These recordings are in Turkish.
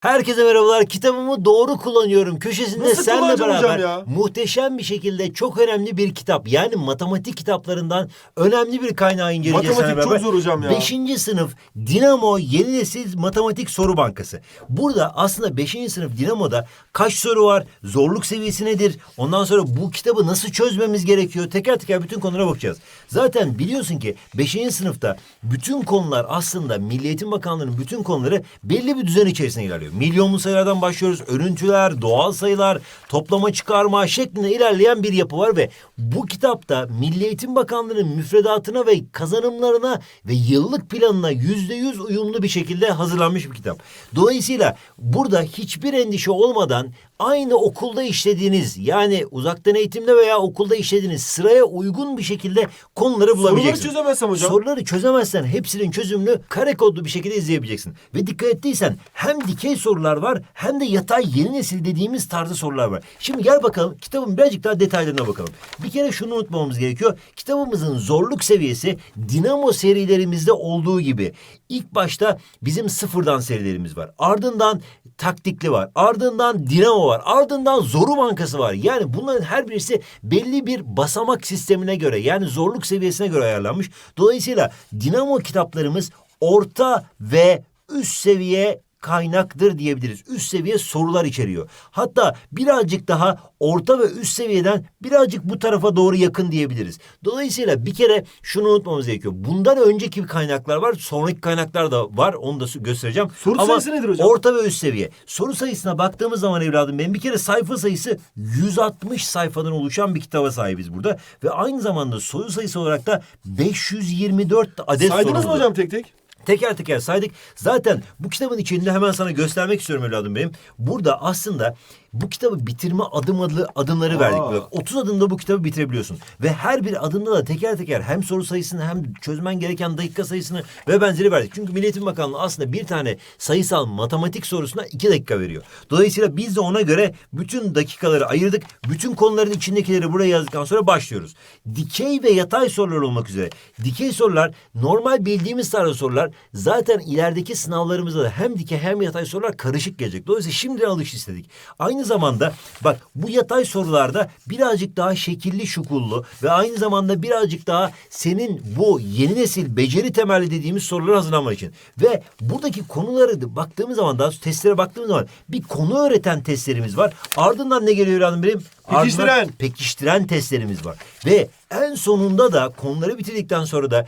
Herkese merhabalar. Kitabımı doğru kullanıyorum. Köşesinde Nasıl senle beraber ya? muhteşem bir şekilde çok önemli bir kitap. Yani matematik kitaplarından önemli bir kaynağı inceleyeceğiz Matematik seninle çok zor hocam ya. Beşinci sınıf Dinamo Yeni Nesil Matematik Soru Bankası. Burada aslında beşinci sınıf Dinamo'da kaç soru var? Zorluk seviyesi nedir? Ondan sonra bu kitabı nasıl çözmemiz gerekiyor? Teker teker bütün konulara bakacağız. Zaten biliyorsun ki beşinci sınıfta bütün konular aslında Milli Eğitim Bakanlığı'nın bütün konuları belli bir düzen içerisinde ilerliyor. Milyonlu sayılardan başlıyoruz. Örüntüler, doğal sayılar, toplama çıkarma şeklinde ilerleyen bir yapı var ve bu kitapta Milli Eğitim Bakanlığı'nın müfredatına ve kazanımlarına ve yıllık planına yüzde yüz uyumlu bir şekilde hazırlanmış bir kitap. Dolayısıyla burada hiçbir endişe olmadan aynı okulda işlediğiniz yani uzaktan eğitimde veya okulda işlediğiniz sıraya uygun bir şekilde konuları bulabileceksiniz. Soruları çözemezsem hocam. Soruları çözemezsen hepsinin çözümünü kare kodlu bir şekilde izleyebileceksin. Ve dikkat ettiysen hem dikey sorular var hem de yatay yeni nesil dediğimiz tarzda sorular var. Şimdi gel bakalım kitabın birazcık daha detaylarına bakalım. Bir kere şunu unutmamamız gerekiyor. Kitabımızın zorluk seviyesi Dinamo serilerimizde olduğu gibi ilk başta bizim sıfırdan serilerimiz var. Ardından taktikli var. Ardından Dinamo var. Ardından Zoru Bankası var. Yani bunların her birisi belli bir basamak sistemine göre yani zorluk seviyesine göre ayarlanmış. Dolayısıyla Dinamo kitaplarımız orta ve üst seviye kaynaktır diyebiliriz. Üst seviye sorular içeriyor. Hatta birazcık daha orta ve üst seviyeden birazcık bu tarafa doğru yakın diyebiliriz. Dolayısıyla bir kere şunu unutmamız gerekiyor. Bundan önceki kaynaklar var, sonraki kaynaklar da var. Onu da göstereceğim. Soru sayısı nedir hocam? Orta ve üst seviye. Soru sayısına baktığımız zaman evladım benim bir kere sayfa sayısı 160 sayfadan oluşan bir kitaba sahibiz burada. Ve aynı zamanda soru sayısı olarak da 524 adet Saydınız sorumuz mı hocam tek tek? Teker teker saydık. Zaten bu kitabın içinde hemen sana göstermek istiyorum evladım benim. Burada aslında bu kitabı bitirme adım adı, adımları Aa. verdik. Bak, 30 adımda bu kitabı bitirebiliyorsun. Ve her bir adımda da teker teker hem soru sayısını hem çözmen gereken dakika sayısını ve benzeri verdik. Çünkü Milli Eğitim Bakanlığı aslında bir tane sayısal matematik sorusuna iki dakika veriyor. Dolayısıyla biz de ona göre bütün dakikaları ayırdık. Bütün konuların içindekileri buraya yazdıktan sonra başlıyoruz. Dikey ve yatay sorular olmak üzere. Dikey sorular normal bildiğimiz tarzda sorular zaten ilerideki sınavlarımızda da hem dikey hem yatay sorular karışık gelecek. Dolayısıyla şimdiden alış istedik. Aynı zamanda bak bu yatay sorularda birazcık daha şekilli şukullu ve aynı zamanda birazcık daha senin bu yeni nesil beceri temelli dediğimiz soruları hazırlamak için. Ve buradaki konuları baktığımız zaman daha testlere baktığımız zaman bir konu öğreten testlerimiz var. Ardından ne geliyor evladım benim? Ardından Pekiştiren. pekiştiren testlerimiz var. Ve en sonunda da konuları bitirdikten sonra da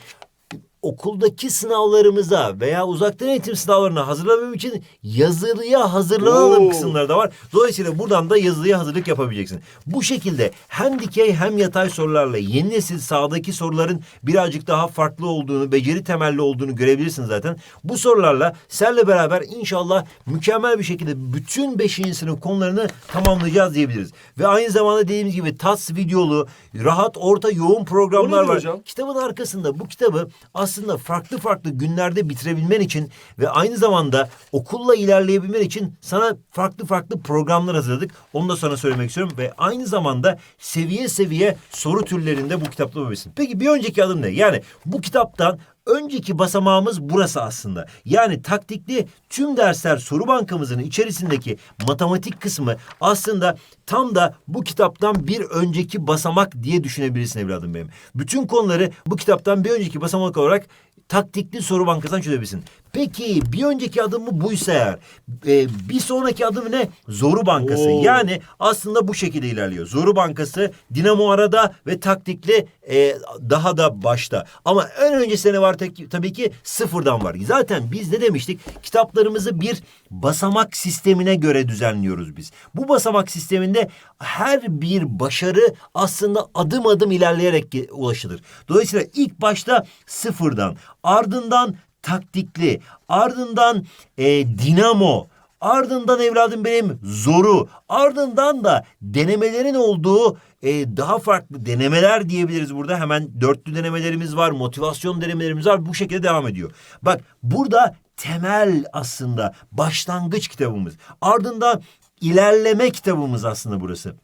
okuldaki sınavlarımıza veya uzaktan eğitim sınavlarına hazırlamam için yazılıya hazırlanalım Oo. kısımları da var. Dolayısıyla buradan da yazılıya hazırlık yapabileceksin. Bu şekilde hem dikey hem yatay sorularla yeni nesil sağdaki soruların birazcık daha farklı olduğunu, beceri temelli olduğunu görebilirsin zaten. Bu sorularla senle beraber inşallah mükemmel bir şekilde bütün 5. sınıf konularını tamamlayacağız diyebiliriz. Ve aynı zamanda dediğimiz gibi TAS videolu, rahat, orta, yoğun programlar var. hocam? Kitabın arkasında bu kitabı aslında farklı farklı günlerde bitirebilmen için ve aynı zamanda okulla ilerleyebilmen için sana farklı farklı programlar hazırladık. Onu da sana söylemek istiyorum ve aynı zamanda seviye seviye soru türlerinde bu kitapta bulabilirsin. Peki bir önceki adım ne? Yani bu kitaptan önceki basamağımız burası aslında. Yani taktikli tüm dersler soru bankamızın içerisindeki matematik kısmı aslında tam da bu kitaptan bir önceki basamak diye düşünebilirsin evladım benim. Bütün konuları bu kitaptan bir önceki basamak olarak taktikli soru bankasından çözebilirsin. Peki bir önceki adım mı buysa eğer e, bir sonraki adım ne? Zoru bankası. Oo. Yani aslında bu şekilde ilerliyor. Zoru bankası, dinamo arada ve taktikli e, daha da başta. Ama en öncesinde ne var tek, tabii ki sıfırdan var. Zaten biz ne demiştik? Kitaplarımızı bir basamak sistemine göre düzenliyoruz biz. Bu basamak sisteminde her bir başarı aslında adım adım ilerleyerek ulaşılır. Dolayısıyla ilk başta sıfırdan, ardından taktikli, ardından e, dinamo, ardından evladım benim zoru, ardından da denemelerin olduğu e, daha farklı denemeler diyebiliriz burada. Hemen dörtlü denemelerimiz var, motivasyon denemelerimiz var. Bu şekilde devam ediyor. Bak burada temel aslında başlangıç kitabımız. Ardından ilerleme kitabımız aslında burası.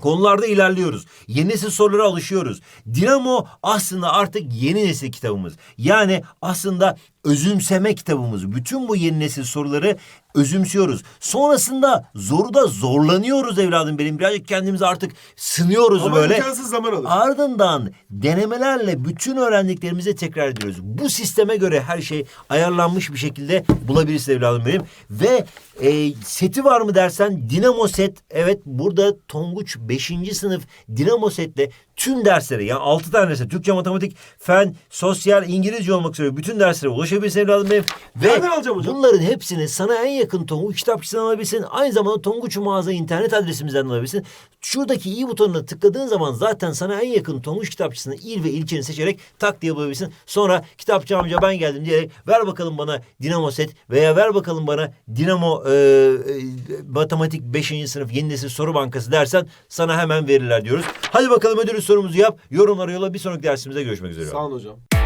Konularda ilerliyoruz. Yeni nesil sorulara alışıyoruz. Dinamo aslında artık yeni nesil kitabımız. Yani aslında özümseme kitabımız. Bütün bu yeni nesil soruları özümsüyoruz. Sonrasında zoru da zorlanıyoruz evladım benim. Birazcık kendimizi artık sınıyoruz Ama böyle. imkansız zaman alır. Ardından denemelerle bütün öğrendiklerimizi tekrar ediyoruz. Bu sisteme göre her şey ayarlanmış bir şekilde bulabilirsin evladım benim. Ve e, seti var mı dersen Dinamo set. Evet burada Tonguç 5. sınıf Dinamo setle tüm derslere yani 6 tane derse Türkçe, matematik, fen, sosyal, İngilizce olmak üzere bütün derslere ulaşabilirsin evladım benim. Ve Nereden alacağım hocam? bunların hepsini sana en yakın Tonguç kitapçısından alabilirsin. Aynı zamanda Tonguç mağaza internet adresimizden alabilirsin. Şuradaki i butonuna tıkladığın zaman zaten sana en yakın Tonguç kitapçısını il ve ilçeni seçerek tak diye bulabilirsin. Sonra kitapçı amca ben geldim diyerek ver bakalım bana Dinamo set veya ver bakalım bana Dinamo e, e, matematik 5. sınıf yeni nesil soru bankası dersen sana hemen verirler diyoruz. Hadi bakalım ödül sorumuzu yap. Yorumlara yolla bir sonraki dersimizde görüşmek üzere. Sağ olun hocam.